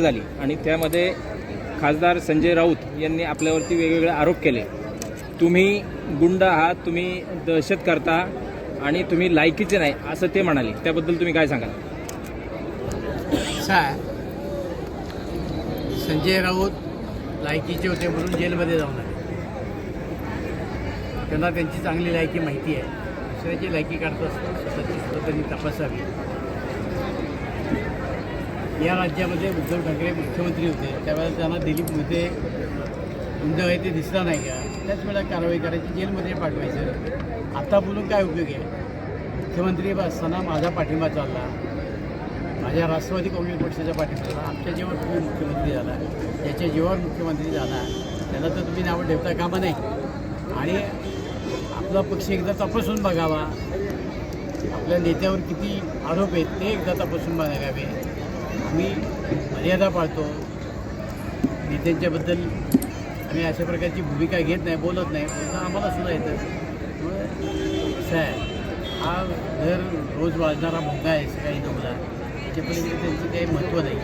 झाली आणि त्यामध्ये खासदार संजय राऊत यांनी आपल्यावरती वेगवेगळे आरोप केले. तुम्ही गुंड आहात तुम्ही दहशत करता आणि तुम्ही लायकीचे नाही असं ते म्हणाले. त्याबद्दल तुम्ही काय सांगाल? असं संजय राऊत लायकीचे होते म्हणून जेलमध्ये जाऊन आले. त्यांना त्यांची चांगली लायकी माहिती आहे. दुसऱ्याची लायकी काढत असतो स्वतःची स्वतः त्यांनी तपासावी. या राज्यामध्ये उद्धव ठाकरे मुख्यमंत्री होते. त्यावेळेला त्यांना दिलीप मोहिते गुंड आहे ते दिसला नाही का? त्याच वेळेला कारवाई करायची जेलमध्ये पाठवायचं. आता बोलून काय उपयोग आहे? मुख्यमंत्री असताना माझा पाठिंबा चालला. माझ्या राष्ट्रवादी काँग्रेस पाठिंबा झाला आमच्या जेव्हा तुम्ही मुख्यमंत्री झाला. ज्याच्या जेव्हा मुख्यमंत्री झाला. त्याला तर तुम्ही नावं ठेवता कामा नाही आणि आपला पक्ष एकदा तपासून बघावा. आपल्या नेत्यावर किती आरोप आहेत ते एकदा तपासून बघावे. आम्ही मर्यादा पाळतो. नेत्यांच्याबद्दल आम्ही अशा प्रकारची भूमिका घेत नाही बोलत नाही. बोलणं आम्हाला सुद्धा येतं. त्यामुळे कसं आहे. हा दर रोज वाजणारा भोंगा आहे सकाळी नऊला. त्याच्या त्यांचं काही महत्त्व नाही.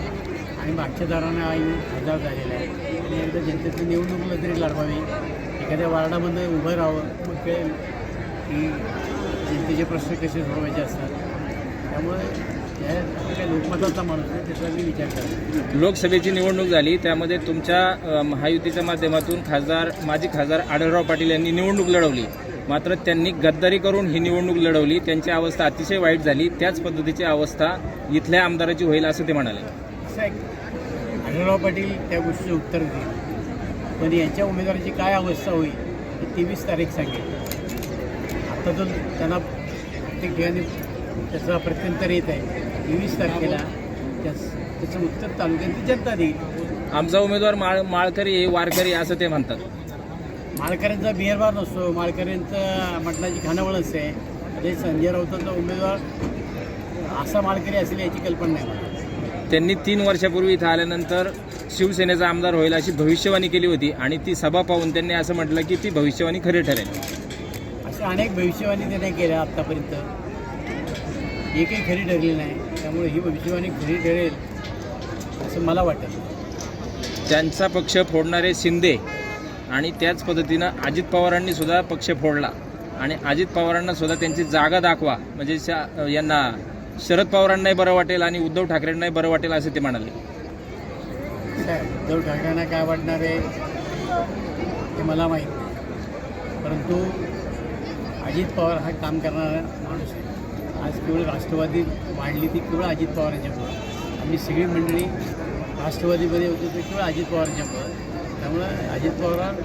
आणि मागच्या दारांना येऊन हजार झालेला आहे. आणि एकदा जनतेतली निवडणुकीला तरी लढवावी. एखाद्या वार्डामध्ये उभं राहावं. मग कळेल की जनतेचे प्रश्न कसे सोडवायचे असतात. त्यामुळे माणूस आहे. त्याचा मी विचार लोकसभेची निवडणूक झाली त्यामध्ये तुमच्या महायुतीच्या माध्यमातून खासदार माजी खासदार आढळराव पाटील यांनी निवडणूक लढवली. मात्र त्यांनी गद्दारी करून ही निवडणूक लढवली. त्यांची अवस्था अतिशय वाईट झाली. त्याच पद्धतीची अवस्था इथल्या आमदाराची होईल असं ते म्हणाले. आढळराव पाटील त्या गोष्टीचं उत्तर देईल पण यांच्या उमेदवाराची काय अवस्था होईल ही तेवीस तारीख सांगेल. आता तर त्यांना प्रत्येक ठिकाणी त्याचा प्रत्यंतर येत आहे. तेवीस तारखेला त्याच त्याचं उत्तर तालुक्यातली जनता देईल. आमचा उमेदवार माळ माळकरी आहे वारकरी आहे असं ते म्हणतात. माळकऱ्यांचा बिहेरबार नसतो. माळकऱ्यांचं मटणाची खानावळ असते ते संजय राऊतांचा उमेदवार असा माळकरी असेल याची कल्पना नाही. त्यांनी तीन वर्षापूर्वी इथं आल्यानंतर शिवसेनेचा आमदार होईल अशी भविष्यवाणी केली होती आणि ती सभा पाहून त्यांनी असं म्हटलं की ती भविष्यवाणी खरी ठरेल. अशा अनेक भविष्यवाणी त्याने केल्या आत्तापर्यंत एकही खरी ठरली नाही. त्यामुळे ही भविष्यवाणी खरी ठरेल असं मला वाटत. त्यांचा पक्ष फोडणारे शिंदे आणि त्याच पद्धतीनं अजित पवारांनी सुद्धा पक्ष फोडला. आणि अजित पवारांना सुद्धा त्यांची जागा दाखवा. म्हणजे शा- यांना शरद पवारांनाही बरं वाटेल आणि उद्धव ठाकरेंनाही बरं वाटेल असं ते म्हणाले. उद्धव ठाकरेंना काय वाटणार आहे हे मला माहीत नाही. परंतु अजित पवार हा काम करणारा माणूस आहे. आज केवळ राष्ट्रवादी वाढली ती केवळ अजित पवारांच्यामुळं आम्ही सगळी मंडळी राष्ट्रवादीमध्ये होतो ते केवळ अजित पवारांच्यामुळं त्यामुळं अजित पवार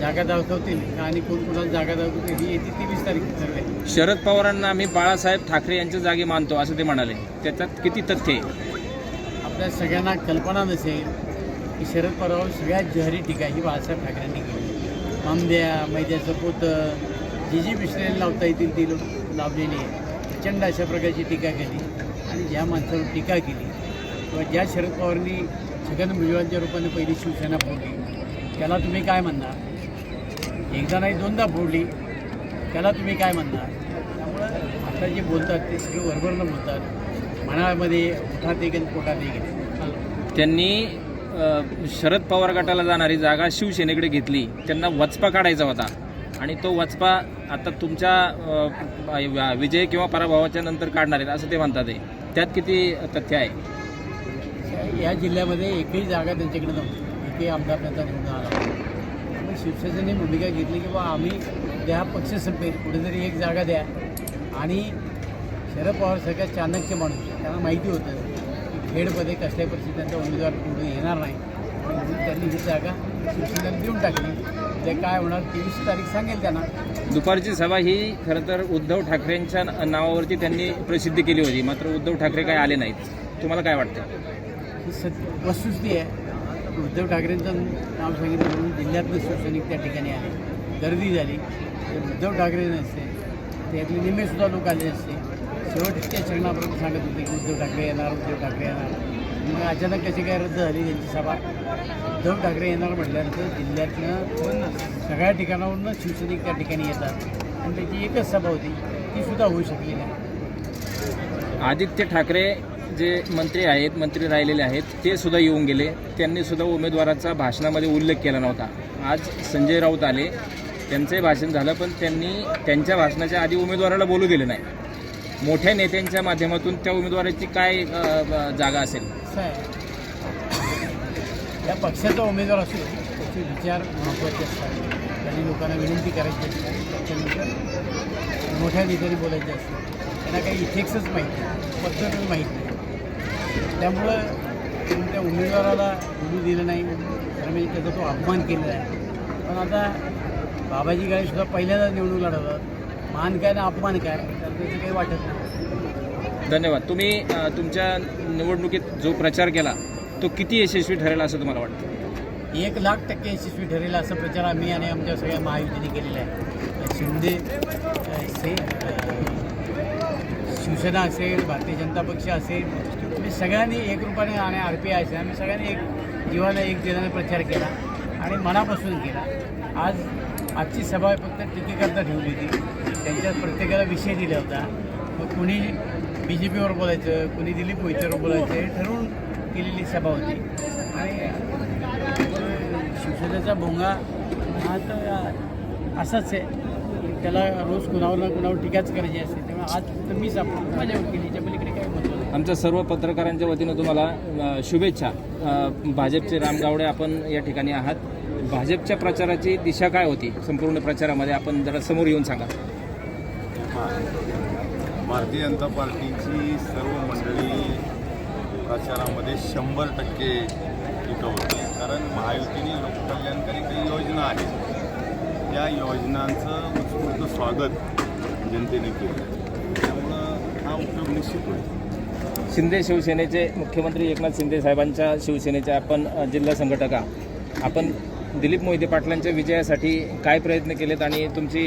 जागा दाखवतील आणि कोण कोणाला जागा दाखवतील ही येते तेवीस तारीख ठरवेल शरद पवारांना आम्ही बाळासाहेब ठाकरे यांच्या जागी मानतो असं ते म्हणाले. त्याच्यात किती तथ्य आहे? आपल्या सगळ्यांना कल्पना नसेल की शरद पवार सगळ्यात जहरी टीका ही बाळासाहेब ठाकरेंनी केली. मामद्या मैद्याचं पोतं जी जी मिश्रण लावता येतील ती लावलेली आहे. प्रचंड अशा प्रकारची टीका केली आणि ज्या माणसावर टीका केली किंवा ज्या शरद पवारांनी छगन भुजबळांच्या रूपाने पहिली शिवसेना फोडली त्याला तुम्ही काय म्हणणार? एकदा नाही दोनदा फोडली त्याला तुम्ही काय म्हणणार? त्यामुळं आता जे बोलतात ते सगळे वरवरनं बोलतात. मनामध्ये उठात एक पोटात एक त्यांनी शरद पवार गटाला जाणारी जागा शिवसेनेकडे घेतली. त्यांना वचपा काढायचा होता. आणि तो वचपा आता तुमच्या विजय किंवा पराभवाच्या नंतर काढणार आहेत असं ते म्हणतात आहे. त्यात किती तथ्य आहे? या जिल्ह्यामध्ये एकही जागा त्यांच्याकडे नव्हती. एकही आमदार त्यांचा निवडून आला त्यामुळे शिवसेनेने भूमिका घेतली की बा आम्ही द्या पक्ष संपेल कुठेतरी एक जागा द्या. आणि शरद पवार सगळ्यात चाणक्य माणूस त्यांना माहिती होतं की खेडमध्ये कसल्याही परिस्थितीत त्यांचा उमेदवार निवडून येणार नाही. म्हणून त्यांनी ही जागा शिवसेनेला देऊन टाकली. ते काय होणार तेवीस तारीख सांगेल त्यांना. दुपारची सभा ही खरं तर उद्धव ठाकरेंच्या नावावरती त्यांनी प्रसिद्धी केली होती. मात्र उद्धव ठाकरे काय आले नाहीत. तुम्हाला काय वाटतं? ही वस्तुस्थिती आहे. उद्धव ठाकरेंचं नाव सांगितलं म्हणून जिल्ह्यातलं शिवसैनिक त्या ठिकाणी आले. गर्दी झाली. ते उद्धव ठाकरे नसते. त्यातले निम्मेसुद्धा लोक आले असते. शेवटच्या चरणापर्यंत सांगत होते की उद्धव ठाकरे येणार उद्धव ठाकरे येणार. मग अचानक कशी काय रद्द झाली त्यांची सभा? उद्धव ठाकरे येणार म्हटल्यानंतर जिल्ह्यातनं सगळ्या ठिकाणावरनं शिवसैनिक त्या ठिकाणी येतात. आणि त्याची एकच सभा होती ती सुद्धा होऊ शकली नाही. आदित्य ठाकरे जे मंत्री आहेत मंत्री राहिलेले आहेत ते सुद्धा येऊन गेले. त्यांनी सुद्धा उमेदवाराचा भाषणामध्ये उल्लेख केला नव्हता. आज संजय राऊत आले. त्यांचंही भाषण झालं पण त्यांनी त्यांच्या भाषणाच्या आधी उमेदवाराला बोलू दिले नाही. मोठ्या नेत्यांच्या माध्यमातून त्या उमेदवाराची काय जागा असेल? या पक्षाचा उमेदवार असेल त्याचे विचार महत्त्वाचे असतात. त्यांनी लोकांना विनंती करायची असते. त्याच्यानंतर मोठ्या नेत्यांनी बोलायचे असते. त्यांना काही इथिक्सच माहीत नाही पद्धतच माहीत नाही. त्यामुळं त्या उमेदवाराला बोलू दिलं नाही तर म्हणजे त्याचा तो अपमान केलेला आहे. पण आता बाबाजी गायसुद्धा पहिल्यांदा निवडणूक लढवतात. मान काय ना अपमान काय तर त्याचं काही वाटत नाही. धन्यवाद. तुम्ही अ, तुमच्या निवडणुकीत जो प्रचार केला तो किती यशस्वी ठरेल असं तुम्हाला वाटतं? एक लाख टक्के यशस्वी ठरेल असा प्रचार आम्ही आणि आमच्या सगळ्या महायुतीने केलेला आहे. शिंदे अ, से अ, शिवसेना असेल भारतीय जनता पक्ष असेल म्हणजे सगळ्यांनी एक रूपाने आणि आर पी आय असेल. आम्ही सगळ्यांनी एक जीवाला एक दिलाने प्रचार केला आणि मनापासून केला. आज आजची सभा फक्त टीकेकरता ठेवली होती. त्यांच्यात प्रत्येकाला विषय दिला होता. मग कुणी बी जे पीवर बोलायचं कुणी दिलीप मोहितेवर बोलायचं हे ठरवून केलेली सभा होती. आणि शिवसेनेचा भोंगा हा तर असाच आहे. त्याला रोज कुणावर ना कुणावर टीकाच करायची असते. तेव्हा आज तर मीच आपण माझ्यावर केली. याच्या पलीकडे काय म्हणतो? आमच्या सर्व पत्रकारांच्या वतीनं तुम्हाला शुभेच्छा. भाजपचे राम गावडे आपण या ठिकाणी आहात. भाजपच्या प्रचाराची दिशा काय होती? संपूर्ण प्रचारामध्ये आपण जरा समोर येऊन सांगा. भारतीय जनता पार्टीची सर्व मंडळी प्रचारामध्ये शंभर टक्के इथं होती. कारण महायुतीने लोककल्याणकारी काही योजना आहेत. त्या योजनांचं उत्स्फूर्त स्वागत जनतेने केलं. त्यामुळं हा उपयोग निश्चित होईल. शिंदे शिवसेनेचे मुख्यमंत्री एकनाथ शिंदे साहेबांच्या शिवसेनेचे आपण जिल्हा संघटका आपण दिलीप मोहिते पाटलांच्या विजयासाठी काय प्रयत्न केलेत आणि तुमची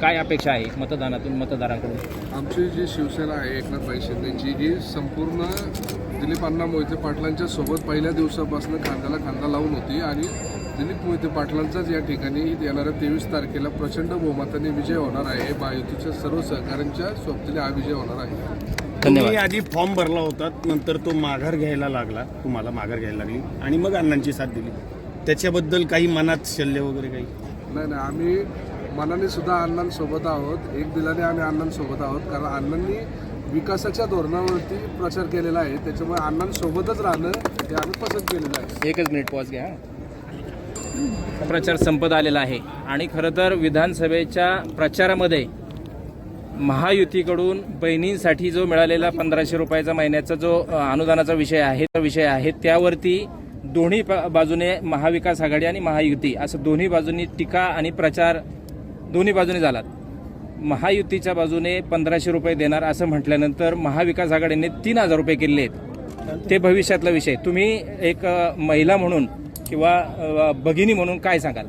काय अपेक्षा आहे मतदानातून मतदारांकडून? आमची जी शिवसेना आहे एकनाथभाई शिंदेची ही संपूर्ण दिलीप अण्णा मोहिते पाटलांच्या सोबत पहिल्या दिवसापासून खांद्याला खांदा लावून होती आणि दिलीप मोहिते पाटलांचाच या ठिकाणी येणाऱ्या तेवीस तारखेला प्रचंड बहुमताने विजय होणार आहे. महायुतीच्या सर्व सहकाऱ्यांच्या सोबतीने हा विजय होणार आहे. धन्यवाद. तुम्ही आधी फॉर्म भरला होता नंतर तो माघार घ्यायला लागला तुम्हाला माघार घ्यायला लागली आणि मग अण्णांची साथ दिली. त्याच्याबद्दल काही मनात शल्य वगैरे काही? नाही नाही आम्ही मनाने सुद्धा अण्णांसोबत आहोत. एक दिलाने आम्ही अण्णांसोबत आहोत. कारण अण्णांनी विकासाच्या धोरणावरती प्रचार केलेला आहे. त्याच्यामुळे अण्णांसोबतच राहणं हे आम्ही पसंत केलेलं आहे. एकच मिनिट पॉज घ्या प्रचार संपत आलेला आहे. आणि खरं तर विधानसभेच्या प्रचारामध्ये महायुतीकडून बहिणींसाठी जो मिळालेला पंधराशे रुपयाचा महिन्याचा जो अनुदानाचा विषय आहे तो विषय आहे त्यावरती दोन्ही प- बाजूने महाविकास आघाडी आणि महायुती असं दोन्ही बाजूंनी टीका आणि प्रचार दोन्ही बाजूने झालात. महायुतीच्या बाजूने पंधराशे रुपये देणार असं म्हटल्यानंतर महाविकास आघाडीने तीन हजार रुपये केले आहेत. ते भविष्यातला विषय. तुम्ही एक महिला म्हणून किंवा भगिनी म्हणून काय सांगाल?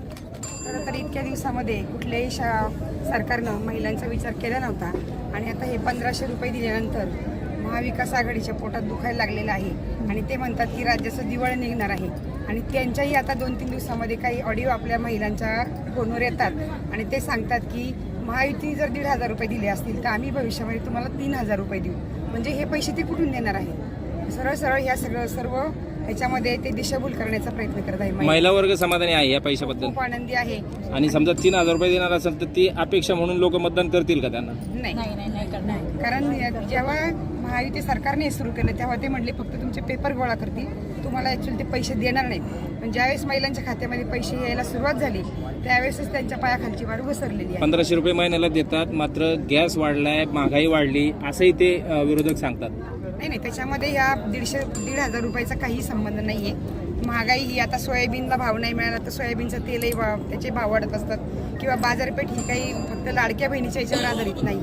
खरं तर इतक्या दिवसामध्ये कुठल्याही शा सरकारनं महिलांचा विचार केला नव्हता. आणि आता हे पंधराशे रुपये दिल्यानंतर महाविकास आघाडीच्या पोटात दुखायला लागलेलं आहे. आणि ते म्हणतात की राज्याचं दिवाळ निघणार आहे. आणि त्यांच्याही आता दोन तीन दिवसामध्ये काही ऑडिओ आपल्या महिलांच्या फोनवर येतात. आणि ते सांगतात की महायुती जर दीड हजार रुपये दिले असतील तर आम्ही भविष्यामध्ये तुम्हाला तीन हजार रुपये देऊ. म्हणजे हे पैसे ते कुठून देणार आहे? सरळ सरळ ह्या सगळं सर्व ह्याच्यामध्ये ते दिशाभूल करण्याचा प्रयत्न करत आहे महिला. वर्ग समाधानी आहे या पैशाबद्दल? खूप आनंदी आहे. आणि समजा तीन हजार रुपये देणार असेल तर ती अपेक्षा म्हणून लोक मतदान करतील का त्यांना? नाही नाही. कारण जेव्हा महायुती सरकारने हे सुरू केलं तेव्हा ते म्हणले फक्त तुमचे पेपर गोळा करतील. तुम्हाला ऍक्च्युअली ते पैसे देणार नाहीत. पण ज्यावेळेस महिलांच्या खात्यामध्ये पैसे यायला सुरुवात झाली त्यावेळेसच त्यांच्या पायाखालची वाढ घसरलेली आहे. पंधराशे रुपये महिन्याला देतात मात्र गॅस वाढलाय महागाई वाढली असंही ते विरोधक सांगतात. नाही नाही त्याच्यामध्ये या दीडशे दीड हजार रुपयाचा काही संबंध नाहीये. महागाई ही आता सोयाबीनला भाव नाही मिळाला तर सोयाबीनचं तेलही भाव त्याचे भाव वाढत असतात. किंवा बाजारपेठ ही काही फक्त लाडक्या बहिणीच्या याच्यावर आधारित नाही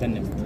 धन्यवाद